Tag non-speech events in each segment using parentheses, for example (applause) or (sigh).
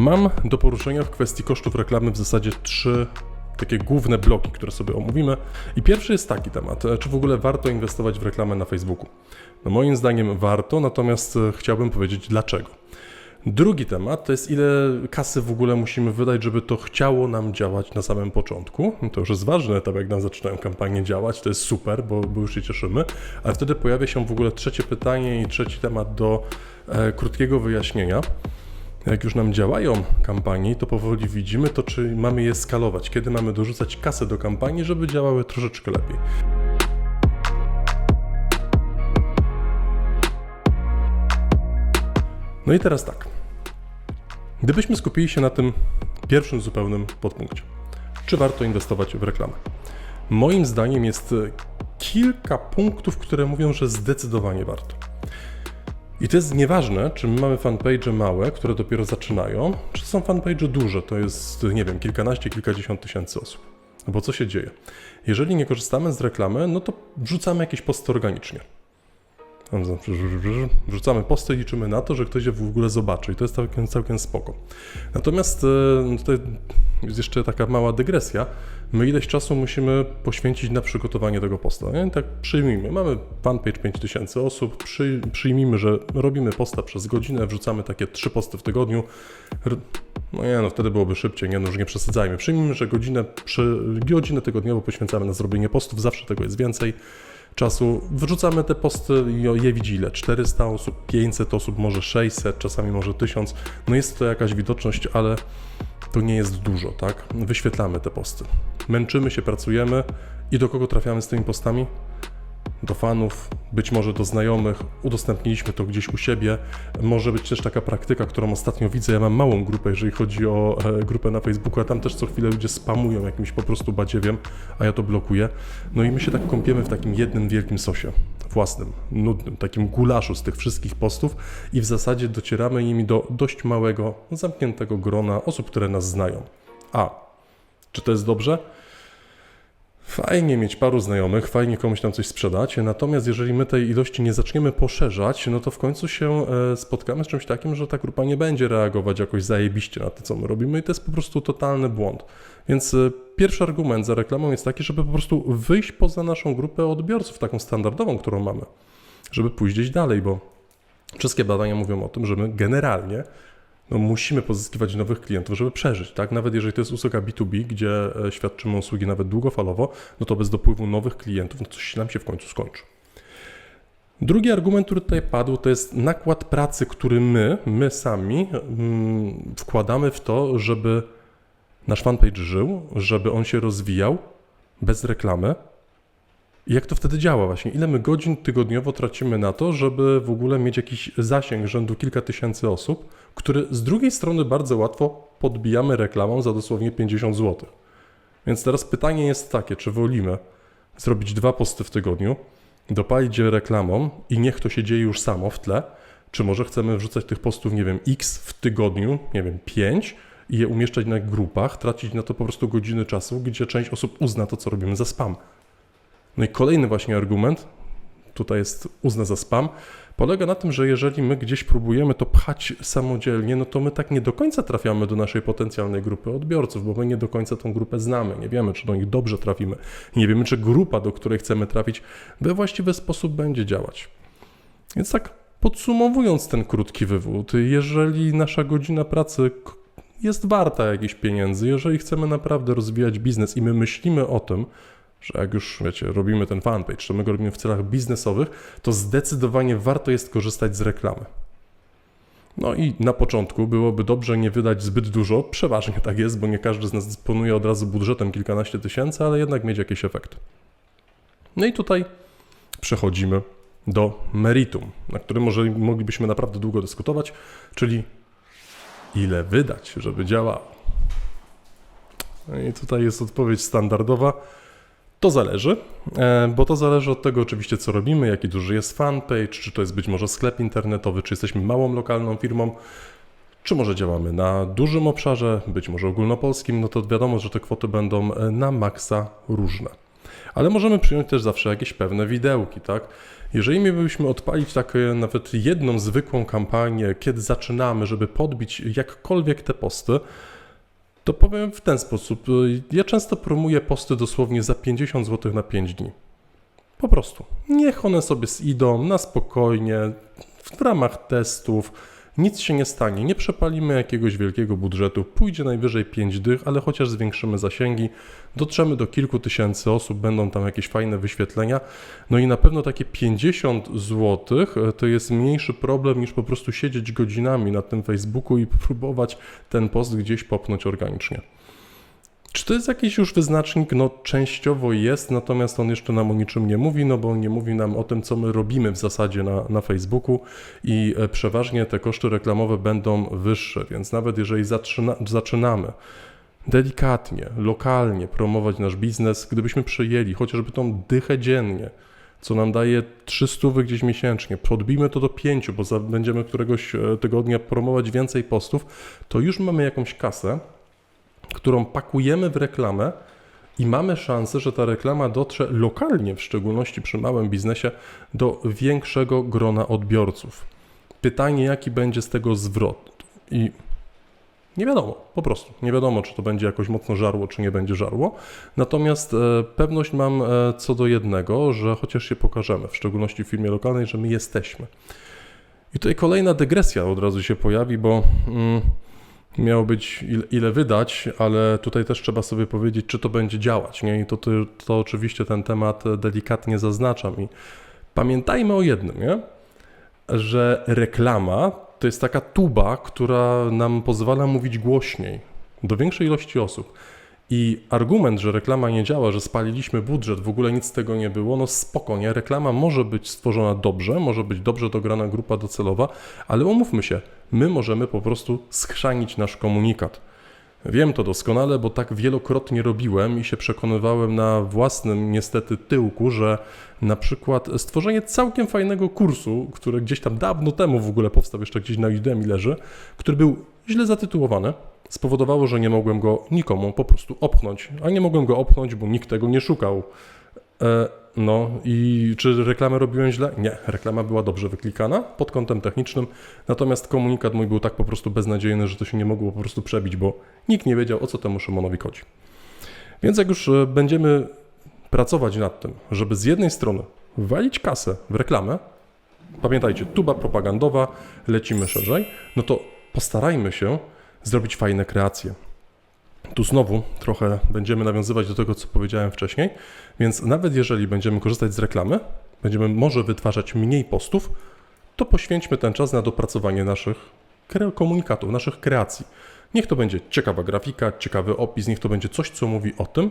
Mam do poruszenia w kwestii kosztów reklamy w zasadzie trzy takie główne bloki, które sobie omówimy. I pierwszy jest taki temat, czy w ogóle warto inwestować w reklamę na Facebooku? No moim zdaniem warto, natomiast e, chciałbym powiedzieć dlaczego. Drugi temat to jest ile kasy w ogóle musimy wydać, żeby to chciało nam działać na samym początku. To już jest ważny etap, jak nam zaczynają kampanie działać, to jest super, bo, bo już się cieszymy, ale wtedy pojawia się w ogóle trzecie pytanie i trzeci temat do e, krótkiego wyjaśnienia. Jak już nam działają kampanie, to powoli widzimy to, czy mamy je skalować, kiedy mamy dorzucać kasę do kampanii, żeby działały troszeczkę lepiej. No i teraz tak. Gdybyśmy skupili się na tym pierwszym zupełnym podpunkcie, czy warto inwestować w reklamę? Moim zdaniem jest kilka punktów, które mówią, że zdecydowanie warto. I to jest nieważne, czy my mamy fanpage małe, które dopiero zaczynają, czy są fanpage duże, to jest, nie wiem, kilkanaście, kilkadziesiąt tysięcy osób. No bo co się dzieje? Jeżeli nie korzystamy z reklamy, no to wrzucamy jakieś posty organicznie. Wrzucamy posty i liczymy na to, że ktoś je w ogóle zobaczy i to jest całkiem, całkiem spoko. Natomiast e, tutaj jest jeszcze taka mała dygresja. My ileś czasu musimy poświęcić na przygotowanie tego posta. Nie? Tak przyjmijmy, mamy fanpage 5000 osób, przy, przyjmijmy, że robimy posta przez godzinę, wrzucamy takie trzy posty w tygodniu. No nie, no wtedy byłoby szybciej, nie, no już nie przesadzajmy. Przyjmijmy, że godzinę, przy, godzinę tygodniowo poświęcamy na zrobienie postów, zawsze tego jest więcej czasu. Wrzucamy te posty i je widzi ile? 400 osób, 500 osób, może 600, czasami może 1000. No jest to jakaś widoczność, ale to nie jest dużo, tak? Wyświetlamy te posty. Męczymy się, pracujemy i do kogo trafiamy z tymi postami? Do fanów, być może do znajomych, udostępniliśmy to gdzieś u siebie. Może być też taka praktyka, którą ostatnio widzę. Ja mam małą grupę, jeżeli chodzi o e, grupę na Facebooku, a tam też co chwilę ludzie spamują jakimś po prostu badziewiem, a ja to blokuję. No i my się tak kąpiemy w takim jednym wielkim sosie, własnym, nudnym, takim gulaszu z tych wszystkich postów i w zasadzie docieramy nimi do dość małego, zamkniętego grona osób, które nas znają. A, czy to jest dobrze? Fajnie mieć paru znajomych, fajnie komuś tam coś sprzedać, natomiast jeżeli my tej ilości nie zaczniemy poszerzać, no to w końcu się e, spotkamy z czymś takim, że ta grupa nie będzie reagować jakoś zajebiście na to, co my robimy i to jest po prostu totalny błąd. Więc e, pierwszy argument za reklamą jest taki, żeby po prostu wyjść poza naszą grupę odbiorców, taką standardową, którą mamy, żeby pójść gdzieś dalej, bo wszystkie badania mówią o tym, że my generalnie no, musimy pozyskiwać nowych klientów, żeby przeżyć, tak? Nawet jeżeli to jest usługa B2B, gdzie e, świadczymy usługi nawet długofalowo, no to bez dopływu nowych klientów, no coś nam się w końcu skończy. Drugi argument, który tutaj padł, to jest nakład pracy, który my, my sami mm, wkładamy w to, żeby nasz fanpage żył, żeby on się rozwijał bez reklamy. Jak to wtedy działa właśnie? Ile my godzin tygodniowo tracimy na to, żeby w ogóle mieć jakiś zasięg rzędu kilka tysięcy osób, który z drugiej strony bardzo łatwo podbijamy reklamą za dosłownie 50 zł. Więc teraz pytanie jest takie, czy wolimy zrobić dwa posty w tygodniu, dopalić je reklamą i niech to się dzieje już samo w tle, czy może chcemy wrzucać tych postów, nie wiem, x w tygodniu, nie wiem, 5 i je umieszczać na grupach, tracić na to po prostu godziny czasu, gdzie część osób uzna to, co robimy za spam. No i kolejny właśnie argument, tutaj jest uzna za spam, polega na tym, że jeżeli my gdzieś próbujemy to pchać samodzielnie, no to my tak nie do końca trafiamy do naszej potencjalnej grupy odbiorców, bo my nie do końca tą grupę znamy, nie wiemy, czy do nich dobrze trafimy, nie wiemy, czy grupa, do której chcemy trafić, we właściwy sposób będzie działać. Więc tak podsumowując ten krótki wywód, jeżeli nasza godzina pracy jest warta jakichś pieniędzy, jeżeli chcemy naprawdę rozwijać biznes i my myślimy o tym, że jak już, wiecie, robimy ten fanpage, to my go robimy w celach biznesowych, to zdecydowanie warto jest korzystać z reklamy. No i na początku byłoby dobrze nie wydać zbyt dużo, przeważnie tak jest, bo nie każdy z nas dysponuje od razu budżetem kilkanaście tysięcy, ale jednak mieć jakiś efekt. No i tutaj przechodzimy do meritum, na którym może moglibyśmy naprawdę długo dyskutować, czyli ile wydać, żeby działało. No i tutaj jest odpowiedź standardowa. To zależy, e, bo to zależy od tego oczywiście, co robimy, jaki duży jest fanpage, czy to jest być może sklep internetowy, czy jesteśmy małą lokalną firmą, czy może działamy na dużym obszarze, być może ogólnopolskim, no to wiadomo, że te kwoty będą e, na maksa różne. Ale możemy przyjąć też zawsze jakieś pewne widełki, tak? Jeżeli mielibyśmy odpalić taką nawet jedną zwykłą kampanię, kiedy zaczynamy, żeby podbić jakkolwiek te posty, to powiem w ten sposób. Ja często promuję posty dosłownie za 50 zł na 5 dni. Po prostu. Niech one sobie idą na spokojnie, w ramach testów. Nic się nie stanie, nie przepalimy jakiegoś wielkiego budżetu, pójdzie najwyżej 5 dych, ale chociaż zwiększymy zasięgi, dotrzemy do kilku tysięcy osób, będą tam jakieś fajne wyświetlenia. No i na pewno takie 50 zł to jest mniejszy problem niż po prostu siedzieć godzinami na tym Facebooku i (laughs) próbować ten post gdzieś popchnąć organicznie. Czy to jest jakiś już wyznacznik? No częściowo jest, natomiast on jeszcze nam o niczym nie mówi, no bo on nie mówi nam o tym, co my robimy w zasadzie na, na Facebooku i e, przeważnie te koszty reklamowe będą wyższe, więc nawet jeżeli zaczyna, zaczynamy delikatnie, lokalnie promować nasz biznes, gdybyśmy przejęli chociażby tą dychę dziennie, co nam daje 300 gdzieś miesięcznie, podbijmy to do 5, bo będziemy któregoś e, tygodnia promować więcej postów, to już mamy jakąś kasę, którą pakujemy w reklamę i mamy szansę, że ta reklama dotrze lokalnie, w szczególności przy małym biznesie, do większego grona odbiorców. Pytanie, jaki będzie z tego zwrot? I nie wiadomo, po prostu. Nie wiadomo, czy to będzie jakoś mocno żarło, czy nie będzie żarło. Natomiast e, pewność mam e, co do jednego, że chociaż się pokażemy, w szczególności w firmie lokalnej, że my jesteśmy. I tutaj kolejna dygresja od razu się pojawi, bo. Mm, miało być ile, ile, wydać, ale tutaj też trzeba sobie powiedzieć, czy to będzie działać. Nie? I to, to, to oczywiście ten temat delikatnie zaznaczam. I pamiętajmy o jednym, nie? że reklama to jest taka tuba, która nam pozwala mówić głośniej do większej ilości osób. I argument, że reklama nie działa, że spaliliśmy budżet, w ogóle nic z tego nie było, no spokojnie, reklama może być stworzona dobrze, może być dobrze dograna grupa docelowa, ale umówmy się, my możemy po prostu schrzanić nasz komunikat. Wiem to doskonale, bo tak wielokrotnie robiłem i się przekonywałem na własnym niestety tyłku, że na przykład stworzenie całkiem fajnego kursu, który gdzieś tam dawno temu w ogóle powstał, jeszcze gdzieś na Udemy leży, który był źle zatytułowany, spowodowało, że nie mogłem go nikomu po prostu opchnąć. A nie mogłem go opchnąć, bo nikt tego nie szukał. E, no i czy reklamę robiłem źle? Nie, reklama była dobrze wyklikana pod kątem technicznym, natomiast komunikat mój był tak po prostu beznadziejny, że to się nie mogło po prostu przebić, bo nikt nie wiedział o co temu Szymonowi chodzi. Więc jak już e, będziemy pracować nad tym, żeby z jednej strony walić kasę w reklamę, pamiętajcie, tuba propagandowa, lecimy szerzej, no to postarajmy się zrobić fajne kreacje. Tu znowu trochę będziemy nawiązywać do tego, co powiedziałem wcześniej, więc nawet jeżeli będziemy korzystać z reklamy, będziemy może wytwarzać mniej postów, to poświęćmy ten czas na dopracowanie naszych komunikatów, naszych kreacji. Niech to będzie ciekawa grafika, ciekawy opis, niech to będzie coś, co mówi o tym,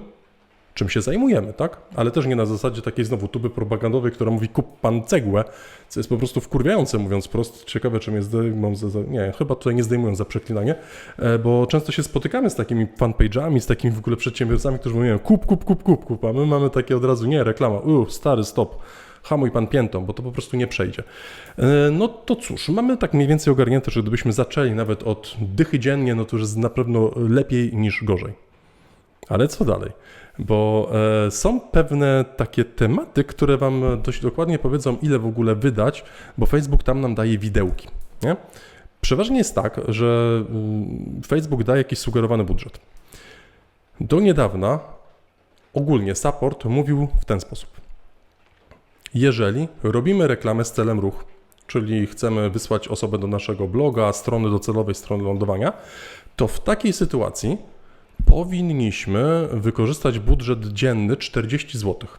czym się zajmujemy, tak? Ale też nie na zasadzie takiej znowu tuby propagandowej, która mówi kup pan cegłę, co jest po prostu wkurwiające, mówiąc prosto. Ciekawe, czym jest zdejmą za, za, nie, chyba tutaj nie zdejmują za przeklinanie, e, bo często się spotykamy z takimi fanpage'ami, z takimi w ogóle przedsiębiorcami, którzy mówią kup, kup, kup, kup, kup, a my mamy takie od razu, nie, reklama, uff, stary, stop hamuj pan piętą, bo to po prostu nie przejdzie. E, no to cóż, mamy tak mniej więcej ogarnięte, że gdybyśmy zaczęli nawet od dychy dziennie, no to już jest na pewno lepiej niż gorzej. Ale co dalej? bo e, są pewne takie tematy, które Wam dość dokładnie powiedzą, ile w ogóle wydać, bo Facebook tam nam daje widełki. Nie? Przeważnie jest tak, że mm, Facebook daje jakiś sugerowany budżet. Do niedawna ogólnie support mówił w ten sposób. Jeżeli robimy reklamę z celem ruch, czyli chcemy wysłać osobę do naszego bloga, strony docelowej, strony lądowania, to w takiej sytuacji powinniśmy wykorzystać budżet dzienny 40 zł.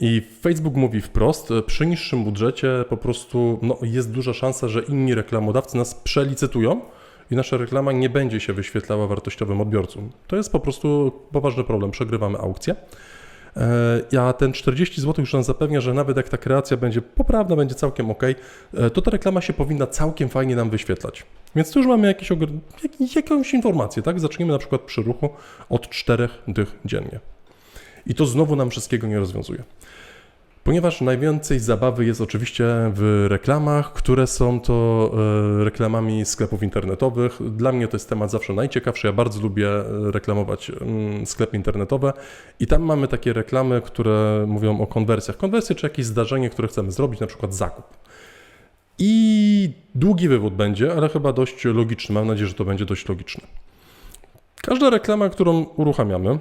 I Facebook mówi wprost, przy niższym budżecie po prostu no, jest duża szansa, że inni reklamodawcy nas przelicytują i nasza reklama nie będzie się wyświetlała wartościowym odbiorcom. To jest po prostu poważny problem, przegrywamy aukcję. E, a ten 40 zł już nam zapewnia, że nawet jak ta kreacja będzie poprawna, będzie całkiem ok, e, to ta reklama się powinna całkiem fajnie nam wyświetlać. Więc tu już mamy jakieś, jak, jakąś informację, tak? Zaczniemy na przykład przy ruchu od 4 dych dziennie. I to znowu nam wszystkiego nie rozwiązuje. Ponieważ najwięcej zabawy jest oczywiście w reklamach, które są to e, reklamami sklepów internetowych. Dla mnie to jest temat zawsze najciekawszy. Ja bardzo lubię e, reklamować mm, sklepy internetowe i tam mamy takie reklamy, które mówią o konwersjach. Konwersje czy jakieś zdarzenie, które chcemy zrobić, na przykład zakup. I długi wywód będzie, ale chyba dość logiczny. Mam nadzieję, że to będzie dość logiczne. Każda reklama, którą uruchamiamy,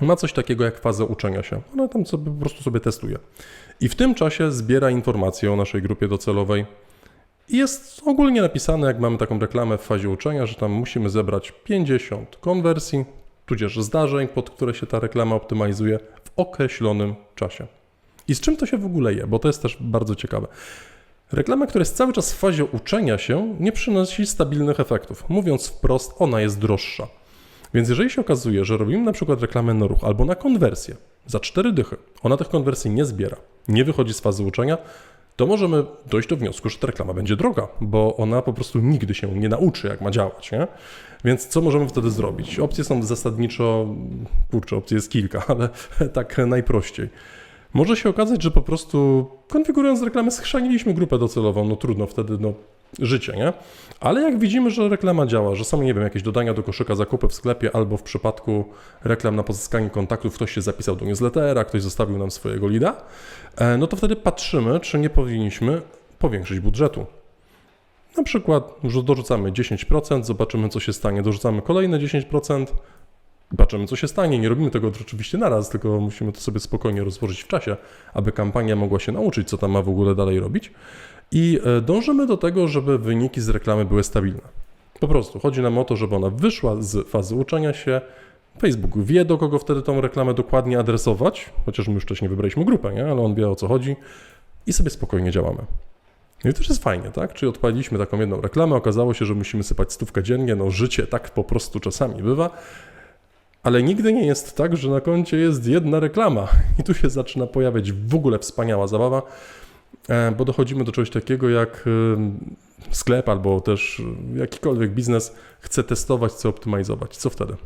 ma coś takiego jak fazę uczenia się. Ona tam sobie, po prostu sobie testuje. I w tym czasie zbiera informacje o naszej grupie docelowej. I jest ogólnie napisane, jak mamy taką reklamę w fazie uczenia, że tam musimy zebrać 50 konwersji, tudzież zdarzeń, pod które się ta reklama optymalizuje w określonym czasie. I z czym to się w ogóle je? Bo to jest też bardzo ciekawe. Reklama, która jest cały czas w fazie uczenia się, nie przynosi stabilnych efektów. Mówiąc wprost, ona jest droższa. Więc jeżeli się okazuje, że robimy na przykład reklamę na ruch albo na konwersję za cztery dychy, ona tych konwersji nie zbiera, nie wychodzi z fazy uczenia, to możemy dojść do wniosku, że ta reklama będzie droga, bo ona po prostu nigdy się nie nauczy, jak ma działać. Nie? Więc co możemy wtedy zrobić? Opcje są zasadniczo, kurczę, opcji jest kilka, (laughs) ale tak najprościej. Może się okazać, że po prostu konfigurując reklamę schrzaniliśmy grupę docelową, no trudno wtedy, no życie, nie? Ale jak widzimy, że reklama działa, że są, nie wiem, jakieś dodania do koszyka zakupy w sklepie, albo w przypadku reklam na pozyskanie kontaktów ktoś się zapisał do newslettera, ktoś zostawił nam swojego lida, e, no to wtedy patrzymy, czy nie powinniśmy powiększyć budżetu. Na przykład dorzucamy 10%, zobaczymy co się stanie, dorzucamy kolejne 10%, zobaczymy co się stanie. Nie robimy tego oczywiście naraz, tylko musimy to sobie spokojnie rozłożyć w czasie, aby kampania mogła się nauczyć, co tam ma w ogóle dalej robić. I e, dążymy do tego, żeby wyniki z reklamy były stabilne. Po prostu chodzi nam o to, żeby ona wyszła z fazy uczenia się. Facebook wie, do kogo wtedy tą reklamę dokładnie adresować, chociaż my już wcześniej wybraliśmy grupę, nie? ale on wie o co chodzi i sobie spokojnie działamy. No i też jest fajnie, tak? Czyli odpaliliśmy taką jedną reklamę, okazało się, że musimy sypać stówkę dziennie, no życie tak po prostu czasami bywa, ale nigdy nie jest tak, że na koncie jest jedna reklama i tu się zaczyna pojawiać w ogóle wspaniała zabawa, bo dochodzimy do czegoś takiego jak e, sklep albo też jakikolwiek biznes chce testować, chce optymalizować. Co wtedy?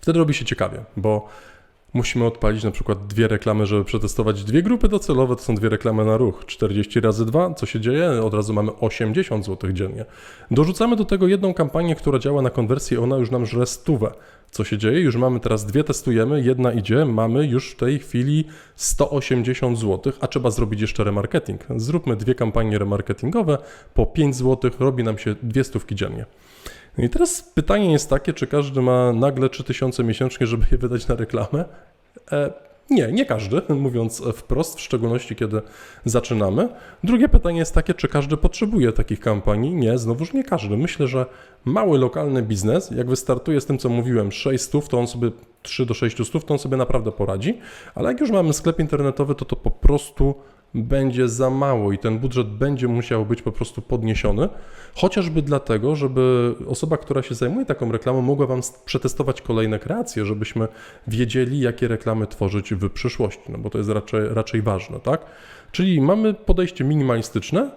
Wtedy robi się ciekawie, bo musimy odpalić na przykład dwie reklamy, żeby przetestować dwie grupy docelowe, to są dwie reklamy na ruch. 40 razy 2, co się dzieje? Od razu mamy 80 zł dziennie. Dorzucamy do tego jedną kampanię, która działa na konwersję, ona już nam żre stówę. Co się dzieje? Już mamy teraz dwie, testujemy, jedna idzie, mamy już w tej chwili 180 zł, a trzeba zrobić jeszcze remarketing. Zróbmy dwie kampanie remarketingowe, po 5 zł robi nam się dwie stówki dziennie. No i teraz pytanie jest takie, czy każdy ma nagle 3000 miesięcznie, żeby je wydać na reklamę? E, nie, nie każdy, (laughs) mówiąc wprost, w szczególności kiedy zaczynamy. Drugie pytanie jest takie, czy każdy potrzebuje takich kampanii? Nie, znowuż nie każdy. Myślę, że mały lokalny biznes, jak wystartuje z tym, co mówiłem, 600, to on sobie 3 do 600, to on sobie naprawdę poradzi, ale jak już mamy sklep internetowy, to to po prostu będzie za mało i ten budżet będzie musiał być po prostu podniesiony, chociażby dlatego, żeby osoba, która się zajmuje taką reklamą, mogła Wam przetestować kolejne kreacje, żebyśmy wiedzieli, jakie reklamy tworzyć w przyszłości, no bo to jest raczej, raczej ważne, tak? Czyli mamy podejście minimalistyczne,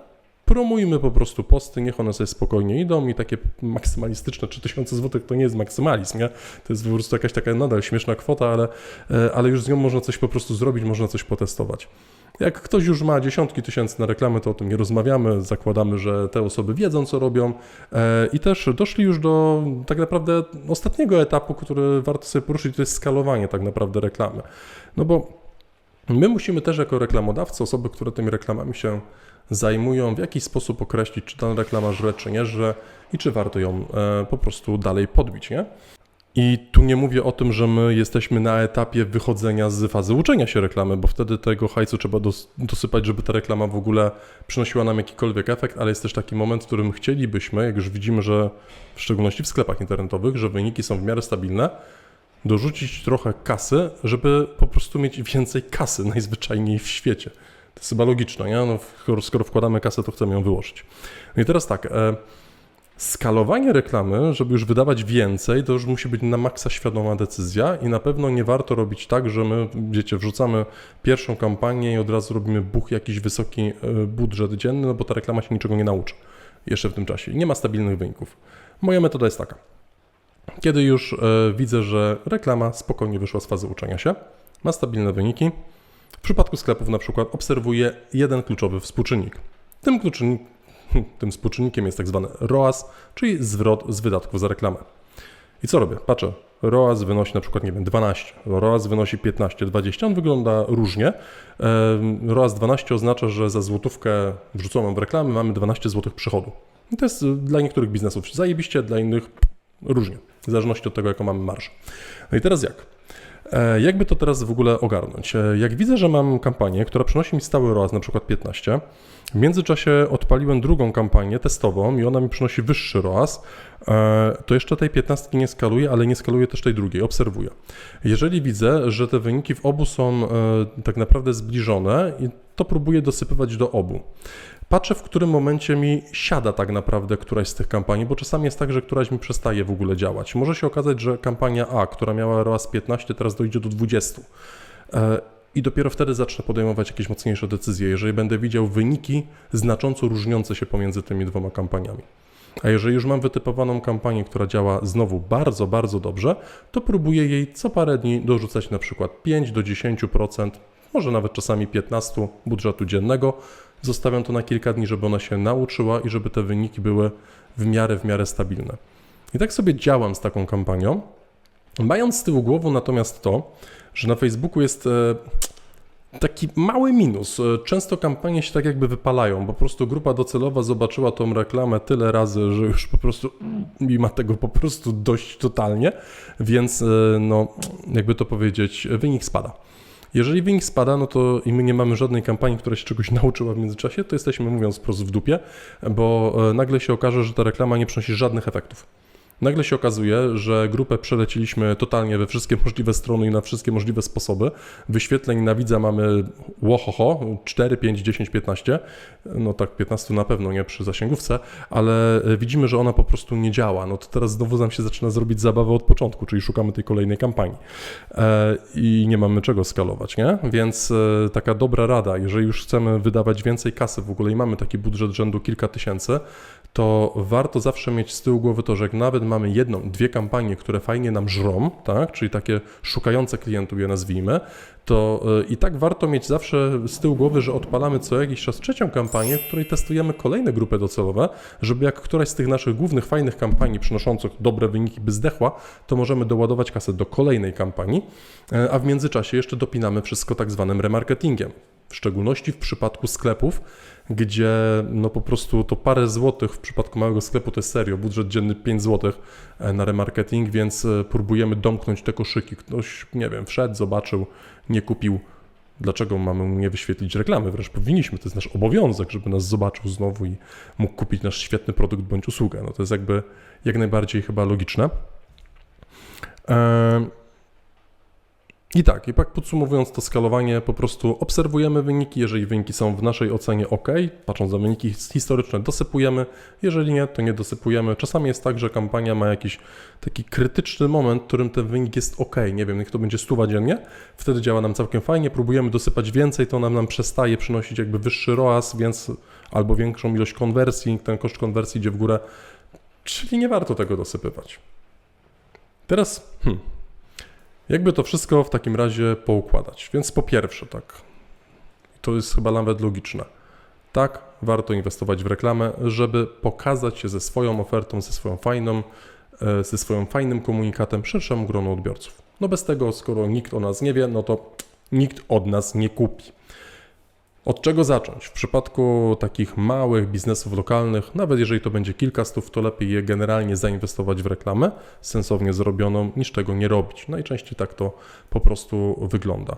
promujmy po prostu posty, niech one sobie spokojnie idą i takie maksymalistyczne 3000 zł to nie jest maksymalizm, nie? To jest po prostu jakaś taka nadal śmieszna kwota, ale, e, ale już z nią można coś po prostu zrobić, można coś potestować. Jak ktoś już ma dziesiątki tysięcy na reklamy, to o tym nie rozmawiamy. Zakładamy, że te osoby wiedzą, co robią e, i też doszli już do tak naprawdę ostatniego etapu, który warto sobie poruszyć, to jest skalowanie tak naprawdę reklamy. No bo my musimy też jako reklamodawcy, osoby, które tymi reklamami się zajmują, w jakiś sposób określić, czy ta reklama żre, czy nie żre i czy warto ją e, po prostu dalej podbić, nie? I tu nie mówię o tym, że my jesteśmy na etapie wychodzenia z fazy uczenia się reklamy, bo wtedy tego hajcu trzeba dos dosypać, żeby ta reklama w ogóle przynosiła nam jakikolwiek efekt, ale jest też taki moment, w którym chcielibyśmy, jak już widzimy, że w szczególności w sklepach internetowych, że wyniki są w miarę stabilne, dorzucić trochę kasy, żeby po prostu mieć więcej kasy (laughs) najzwyczajniej w świecie. To jest chyba logiczne, nie? No, skoro wkładamy kasę, to chcemy ją wyłożyć. No i teraz tak. E Skalowanie reklamy, żeby już wydawać więcej, to już musi być na maksa świadoma decyzja i na pewno nie warto robić tak, że my, wiecie, wrzucamy pierwszą kampanię i od razu robimy buch jakiś wysoki e, budżet dzienny, no bo ta reklama się niczego nie nauczy jeszcze w tym czasie. Nie ma stabilnych wyników. Moja metoda jest taka. Kiedy już e, widzę, że reklama spokojnie wyszła z fazy uczenia się, ma stabilne wyniki, W przypadku sklepów na przykład obserwuję jeden kluczowy współczynnik. Tym, kluczynnik, tym współczynnikiem jest tak zwany ROAS, czyli zwrot z wydatków za reklamę. I co robię? Patrzę, ROAS wynosi na przykład, nie wiem, 12, ROAS wynosi 15, 20, on wygląda różnie. ROAS 12 oznacza, że za złotówkę wrzuconą w reklamę mamy 12 zł przychodu. I to jest y, dla niektórych biznesów zajebiście, dla innych różnie, w zależności od tego, jaką mamy marżę. No i teraz jak? E, Jakby to teraz w ogóle ogarnąć? E, Jak widzę, że mam kampanię, która przynosi mi stały ROAS, na przykład 15, w międzyczasie odpaliłem drugą kampanię testową i ona mi przynosi wyższy ROAS, e, to jeszcze tej 15 nie skaluję, ale nie skaluję też tej drugiej, obserwuję. Jeżeli widzę, że te wyniki w obu są tak naprawdę zbliżone, to próbuję dosypywać do obu. Patrzę, w którym momencie mi siada tak naprawdę któraś z tych kampanii, bo czasami jest tak, że któraś mi przestaje w ogóle działać. Może się okazać, że kampania A, która miała ROAS 15, teraz dojdzie do 20. E, I dopiero wtedy zacznę podejmować jakieś mocniejsze decyzje, jeżeli będę widział wyniki znacząco różniące się pomiędzy tymi dwoma kampaniami. A jeżeli już mam wytypowaną kampanię, która działa znowu bardzo, bardzo dobrze, to próbuję jej co parę dni dorzucać na przykład 5 do 10%, może nawet czasami 15 budżetu dziennego. Zostawiam to na kilka dni, żeby ona się nauczyła i żeby te wyniki były w miarę, w miarę stabilne. I tak sobie działam z taką kampanią, mając z tyłu głowy natomiast to, że na Facebooku jest e, taki mały minus. E, Często kampanie się tak jakby wypalają, po prostu grupa docelowa zobaczyła tą reklamę tyle razy, że już po prostu i ma tego po prostu dość totalnie, więc e, no, jakby to powiedzieć, wynik spada. Jeżeli wynik spada, no to i my nie mamy żadnej kampanii, która się czegoś (laughs) nauczyła w międzyczasie, to jesteśmy, mówiąc wprost, w dupie, bo e, nagle się okaże, że ta reklama nie przynosi żadnych efektów. Nagle się okazuje, że grupę przeleciliśmy totalnie we wszystkie (laughs) możliwe strony i na wszystkie możliwe sposoby. Wyświetleń na widza mamy łohoho, 4, 5, 10, 15. No tak 15 na pewno nie przy zasięgówce, ale widzimy, że ona po prostu nie działa. No to teraz znowu nam się zaczyna zrobić zabawę od początku, czyli szukamy tej kolejnej kampanii. E, I nie mamy czego skalować, nie? Więc e, taka dobra rada, jeżeli już chcemy wydawać więcej kasy w ogóle i mamy taki budżet rzędu kilka tysięcy, to warto zawsze mieć z tyłu głowy to, że jak nawet mamy jedną, dwie kampanie, które fajnie nam żrą, tak, czyli takie szukające klientów je nazwijmy, to y, i tak warto mieć zawsze z tyłu głowy, że odpalamy co jakiś czas trzecią kampanię, w której testujemy kolejne grupy docelowe, żeby jak któraś z tych naszych głównych, fajnych kampanii przynoszących dobre wyniki by zdechła, to możemy doładować kasę do kolejnej kampanii, y, a w międzyczasie jeszcze dopinamy wszystko tak zwanym remarketingiem. W szczególności w przypadku sklepów, gdzie no po prostu to parę złotych w przypadku małego sklepu to jest serio, budżet dzienny 5 złotych e, na remarketing, więc e, próbujemy domknąć te koszyki. Ktoś, nie wiem, wszedł, zobaczył, nie kupił. Dlaczego mamy mu nie wyświetlić reklamy? Wręcz powinniśmy, to jest nasz obowiązek, żeby nas zobaczył znowu i mógł kupić nasz świetny produkt bądź usługę. No to jest jakby jak najbardziej chyba logiczne. Eee, i tak, i tak podsumowując to skalowanie, po prostu obserwujemy wyniki, jeżeli wyniki są w naszej ocenie ok, patrząc na wyniki historyczne, dosypujemy, jeżeli nie, to nie dosypujemy. Czasami jest tak, że kampania ma jakiś taki krytyczny moment, w którym ten wynik jest ok, nie wiem, niech to będzie stuwa dziennie, wtedy działa nam całkiem fajnie, próbujemy dosypać więcej, to nam, nam przestaje przynosić jakby wyższy ROAS, więc albo większą ilość konwersji, ten koszt konwersji idzie w górę, czyli nie warto tego dosypywać. Teraz, hmm, jakby to wszystko w takim razie poukładać? Więc po pierwsze, tak, to jest chyba nawet logiczne. Tak, warto inwestować w reklamę, żeby pokazać się ze swoją ofertą, ze swoją fajną, e, ze swoim fajnym komunikatem szerszemu gronu odbiorców. No bez tego, skoro nikt o nas nie wie, no to nikt od nas nie kupi. Od czego zacząć? W przypadku takich małych biznesów lokalnych, nawet jeżeli to będzie kilka stów, to lepiej je generalnie zainwestować w reklamę sensownie zrobioną, niż tego nie robić. Najczęściej tak to po prostu wygląda.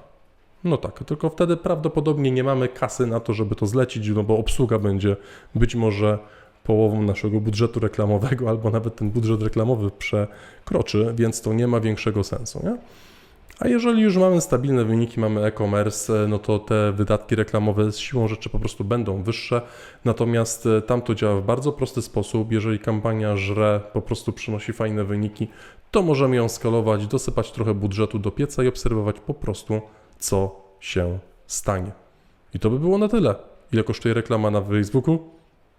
No tak, tylko wtedy prawdopodobnie nie mamy kasy na to, żeby to zlecić, no bo obsługa będzie być może połową naszego budżetu reklamowego, (laughs) albo nawet ten budżet reklamowy przekroczy, więc to nie ma większego sensu. Nie? A jeżeli już mamy stabilne wyniki, mamy e-commerce, no to te wydatki reklamowe z siłą rzeczy po prostu będą wyższe. Natomiast e, tam to działa w bardzo prosty sposób. Jeżeli kampania żre, po prostu przynosi fajne wyniki, to możemy ją skalować, dosypać trochę budżetu do pieca i obserwować po prostu, co się stanie. I to by było na tyle. Ile kosztuje reklama na Facebooku?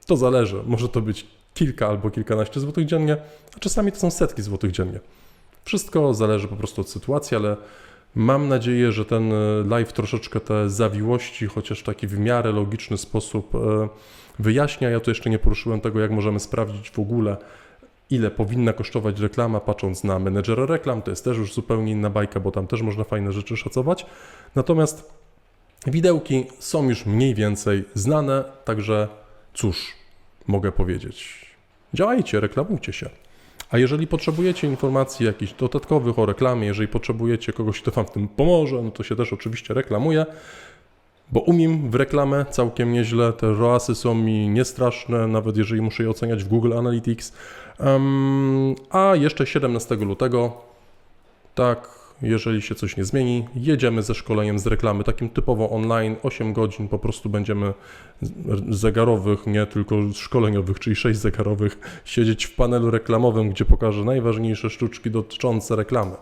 To zależy. Może to być kilka albo kilkanaście złotych dziennie, a czasami to są setki złotych dziennie. Wszystko zależy po prostu od sytuacji, ale Mam nadzieję, że ten e, live troszeczkę te zawiłości, chociaż taki w miarę logiczny sposób e, wyjaśnia. Ja tu jeszcze nie poruszyłem tego, jak możemy sprawdzić w ogóle, ile powinna kosztować reklama, patrząc na menedżera reklam. To jest też już zupełnie inna bajka, bo tam też można fajne rzeczy szacować. Natomiast widełki są już mniej więcej znane, także cóż mogę powiedzieć. Działajcie, reklamujcie się. A jeżeli potrzebujecie informacji jakichś dodatkowych o reklamie, jeżeli potrzebujecie kogoś, kto Wam w tym pomoże, no to się też oczywiście reklamuję, bo umiem w reklamę całkiem nieźle. Te ROASy są mi niestraszne, nawet jeżeli muszę je oceniać w Google Analytics. Em, a jeszcze 17 lutego, tak, jeżeli się coś nie zmieni, jedziemy ze szkoleniem z reklamy, takim typowo online, 8 godzin po prostu będziemy zegarowych, nie tylko szkoleniowych, czyli 6 zegarowych, siedzieć w panelu reklamowym, gdzie pokażę najważniejsze sztuczki dotyczące reklamy.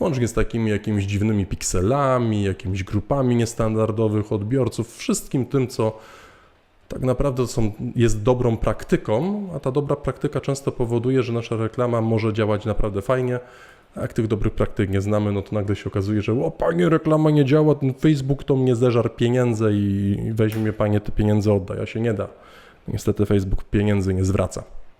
Łącznie z takimi jakimiś dziwnymi pikselami, jakimiś grupami niestandardowych odbiorców, wszystkim tym, co tak naprawdę są, jest dobrą praktyką, a ta dobra praktyka często powoduje, że nasza reklama może działać naprawdę fajnie. A jak tych dobrych praktyk nie znamy, no to nagle się okazuje, że o panie, reklama nie działa, ten Facebook to mnie zeżar pieniądze i weźmie panie te pieniądze odda, a się nie da. Niestety Facebook pieniędzy nie zwraca.